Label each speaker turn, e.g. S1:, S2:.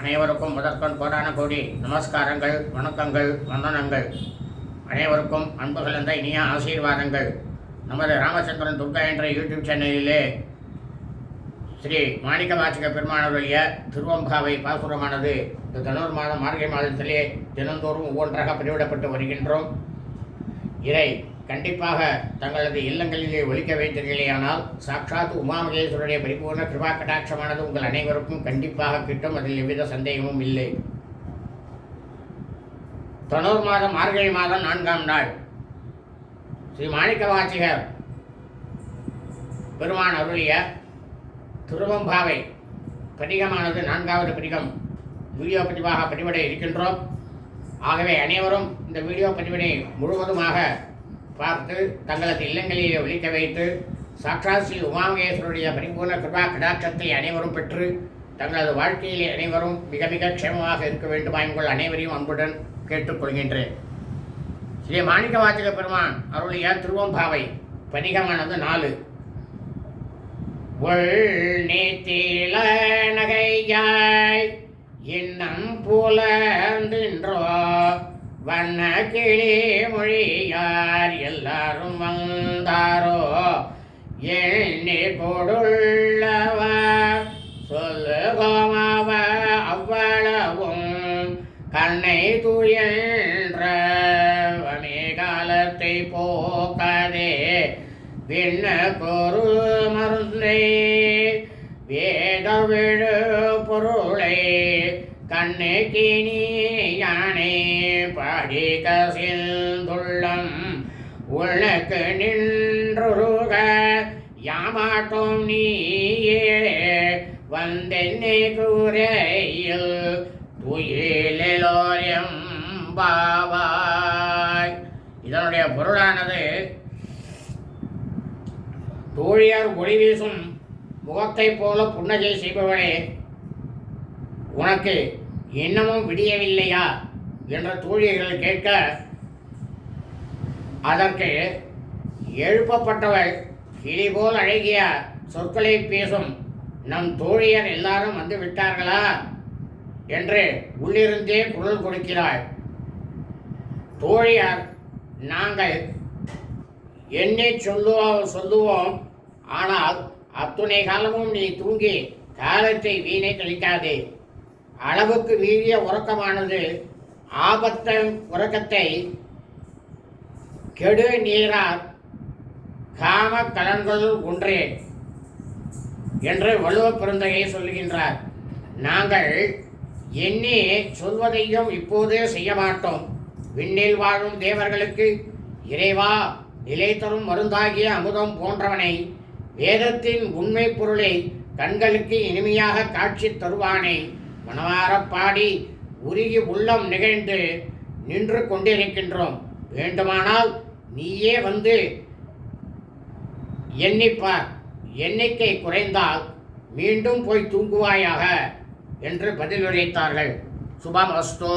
S1: அனைவருக்கும் முதற்கண் கோடான கோடி நமஸ்காரங்கள் வணக்கங்கள் வந்தனங்கள். அனைவருக்கும் அன்பு கலந்த இனிய ஆசீர்வாதங்கள். நமது ராமச்சந்திரன் துர்கா என்ற யூடியூப் சேனலிலே ஸ்ரீ மாணிக்க வாசக பெருமானுடைய திருவம்பாவை பாசுரமானது இந்த தனூர் மாதம் மார்கழி மாதத்திலே தினந்தோறும் ஒவ்வொன்றாக பதிவிடப்பட்டு வருகின்றோம். இதை கண்டிப்பாக தங்களது இல்லங்களிலே ஒழிக்க வைத்தீர்களேயானால் சாட்சாத் உமாமகேஸ்வருடைய பரிபூர்ண கிருபா கடாட்சமானது உங்கள் அனைவருக்கும் கண்டிப்பாக கிட்டும். அதில் எவ்வித சந்தேகமும் இல்லை. தொண்ணூறு மாதம் மார்கழி மாதம் நான்காம் நாள். ஸ்ரீ மாணிக்க வாச்சிகர் பெருமான் அருளிய திருவம்பாவை பதிகமானது நான்காவது பதிகம். வீடியோ பதிவாக பதிவிட இருக்கின்றோம். ஆகவே அனைவரும் இந்த வீடியோ பதிவினை முழுவதுமாக பார்த்து தங்களது இல்லங்களிலே ஒழிக்க வைத்து சாட்சாத் ஸ்ரீ உமாமகேஸ்வருடைய பரிபூர்ண கிருபா கடாட்சத்தை அனைவரும் பெற்று தங்களது வாழ்க்கையிலே அனைவரும் மிக மிக க்ஷேமமாக இருக்க வேண்டுமா உங்கள் அனைவரையும் அன்புடன் கேட்டுக்கொள்கின்றேன். ஸ்ரீ மாணிக்க வாச்சக பெருமான் அருளிய திருவம்பாவை பதிகமானது நாலு. உள் நீத்தில நகையாய் இன்னம் புலர்ந்தின்றோ வண்ண கிளி மொழியார் எல்லாரும் வந்தாரோ? எண்ணி கொடுள்ளவர். சொல்லுகோமாவ அவ்வளவும் கண்ணை துயன்ற காலத்தை போக்காதே. விண்ண கொரு மருந்தை வேத விழு பொருளை கண்ணு கிணி யானே பாடி கசிந்துள்ளம். உனக்கு நின்றுருக யாமாட்டும் நீயே. வந்தென்னை கூரையில் துயிலோரியம் பாவாய். இதனுடைய பொருளானது தோழியார் ஒளி வீசும் முகத்தைப் போல புன்னகை செய்பவனே. உனக்கு இன்னமும் விடியவில்லையா? என்ற தோழியர்கள் கேட்க அதற்கு எழுப்பப்பட்டவள் கிளி போல் அழகிய சொற்களை பேசும் நம் தோழியர் எல்லாரும் வந்து விட்டார்களா? என்று உள்ளிருந்தே குரல் கொடுக்கிறாள். தோழியார் நாங்கள் என்னை சொல்லுவோம் சொல்லுவோம். ஆனால் அத்துணை காலமும் நீ தூங்கி காலத்தை வீணை கழிக்காதே. அளவுக்கு மீறிய உறக்கமானது ஆபத்த உறக்கத்தை கெடு நீரார் காம கலன்களுள் ஒன்றே என்று வலுவ பெருந்தகை சொல்லுகின்றார். நாங்கள் எண்ணி சொல்வதையும் இப்போதே செய்ய மாட்டோம். விண்ணில் வாழும் தேவர்களுக்கு இறைவா நிலை தரும் மருந்தாகிய அமுதம் போன்றவனை வேதத்தின் உண்மை பொருளை கண்களுக்கு இனிமையாக காட்சி தருவானை. மனவாரப்பாடி உருகி உள்ளம் நிகழ்ந்து நின்று கொண்டிருக்கின்றோம். வேண்டுமானால் நீயே வந்து எண்ணிப்பார். எண்ணிக்கை குறைந்தால் மீண்டும் போய் தூங்குவாயாக என்று பதிலுரைத்தார்கள் சுபம் அஸ்தோ